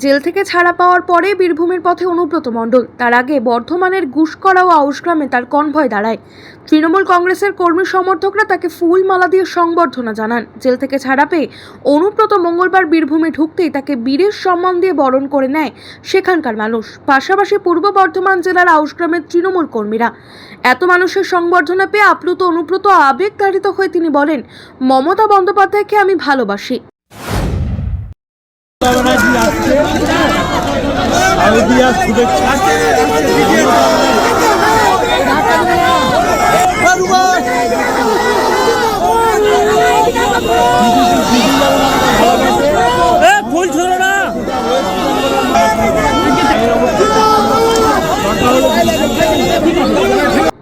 Jail থেকে ছাড়া পাওয়ার পরে বীরভূমের পথে অনুব্রত মণ্ডল। তার আগে বর্ধমানের গুসকরা ও আউশগ্রামে তার কনভয় দাঁড়ায়। তৃণমূল কংগ্রেসের কর্মী সমর্থকরা তাকে ফুল মালা দিয়ে সংবর্ধনা জানান। জেল থেকে ছাড়া পেয়ে অনুব্রত মঙ্গলবার বীরভূমে ঢুকতেই তাকে বীরের সম্মান দিয়ে বরণ করে নেয় সেখানকার মানুষ। পাশাপাশি পূর্ব বর্ধমান জেলার আউশগ্রামের তৃণমূল কর্মীরা। এত মানুষের সংবর্ধনা পেয়ে আপ্লুত অনুব্রত আবেগতাড়িত হয়ে তিনি বলেন, মমতা বন্দ্যোপাধ্যায়কে আমি ভালোবাসি। শারদীয়া শুভেচ্ছা।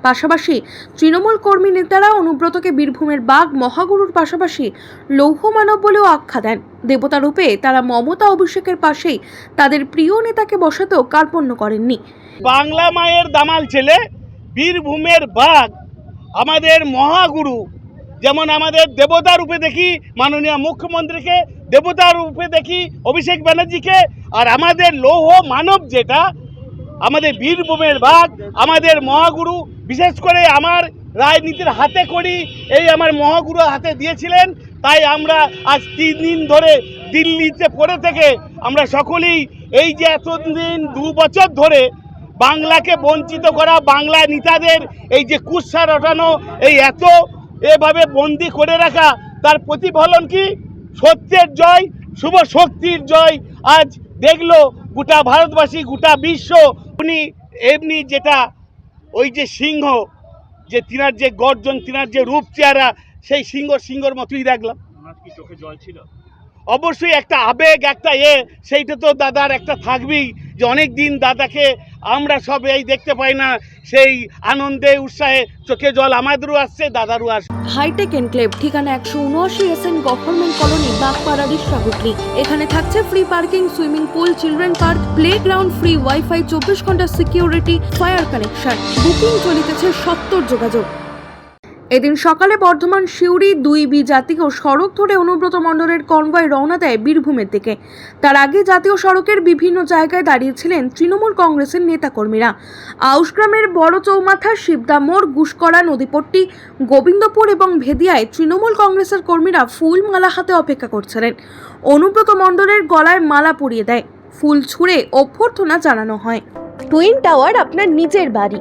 পাশাপাশি তৃণমূল কর্মী নেতারা অনুব্রতকে বীরভূমের বাঘ মহাগুরুর পাশাপাশি লৌহ মানব বলেও আখ্যা দেন। দেবতা রূপে তারা মমতা অভিষেকের পাশেই তাদের প্রিয় নেতাকে বসাতেও কার্পণ্য করেননি। বাংলা মায়ের দামাল ছেলে, বীরভূমের বাঘ, আমাদের মহাগুরু। যেমন আমাদের দেবতা রূপে দেখি মাননীয় মুখ্যমন্ত্রীকে, দেবতা রূপে দেখি অভিষেক ব্যানার্জিকে, আর আমাদের লৌহ মানব যেটা আমাদের বীরভূমের বাঘ, আমাদের মহাগুরু, বিশেষ করে আমার রাজনীতির হাতে করি, এই আমার মহাগুরু হাতে দিয়েছিলেন, তাই আমরা আজ তিন দিন ধরে দিল্লিতে পড়ে থেকে আমরা সকলেই এই যে এতদিন দু বছর ধরে বাংলাকে বঞ্চিত করা, বাংলা নেতাদের এই যে কুৎসা রটানো, এই এত এভাবে বন্দি করে রাখা, তার প্রতিফলন কি? সত্যের জয়, শুভ শক্তির জয়। আজ দেখল গোটা ভারতবাসী, গোটা বিশ্ব উনি এমনি যেটা ওই যে সিংহ যে তিনার যে গর্জন তিনার যে রূপ চেহারা সেই সিংহ সিংহর মতোই দেখলাম। অবশ্যই একটা আবেগ একটা এ সেইটা তো দাদার একটা থাকবেই যে অনেক দিন দাদাকে আমরা সব এই দেখতে পাই না, সেই আনন্দে, উৎসাহে চোখে জল আমাদেরও আসছে, দাদারও আসছে হাইটেক এনক্লেভ ঠিকানা একশো উনআশি S N government colony Bagpara Rishra এখানে থাকছে free parking swimming pool children park playground free wifi চব্বিশ ঘণ্টা সিকিউরিটি ফায়ার কানেকশন বুকিং চলিতেছে সত্তর যোগাযোগ। এদিন সকালে বর্ধমান সিউড়ি দুই বি জাতীয় সড়ক ধরে অনুব্রত মণ্ডলের কনভয় রওনা দেয় বীরভূমের দিকে। তার আগে জাতীয় সড়কের বিভিন্ন জায়গায় দাঁড়িয়েছিলেন তৃণমূল কংগ্রেসের নেতাকর্মীরা। আউশগ্রামের বড় চৌমাথা, শিবদা মোড়, গুসকরা নদীপট্টি, গোবিন্দপুর এবং ভেদিয়ায় তৃণমূল কংগ্রেসের কর্মীরা ফুল মালা হাতে অপেক্ষা করছিলেন। অনুব্রত মণ্ডলের গলায় মালা পরিয়ে দেয়। ফুল ছুঁড়ে অভ্যর্থনা জানানো হয়। টুইন টাওয়ার আপনার নিজের বাড়ি।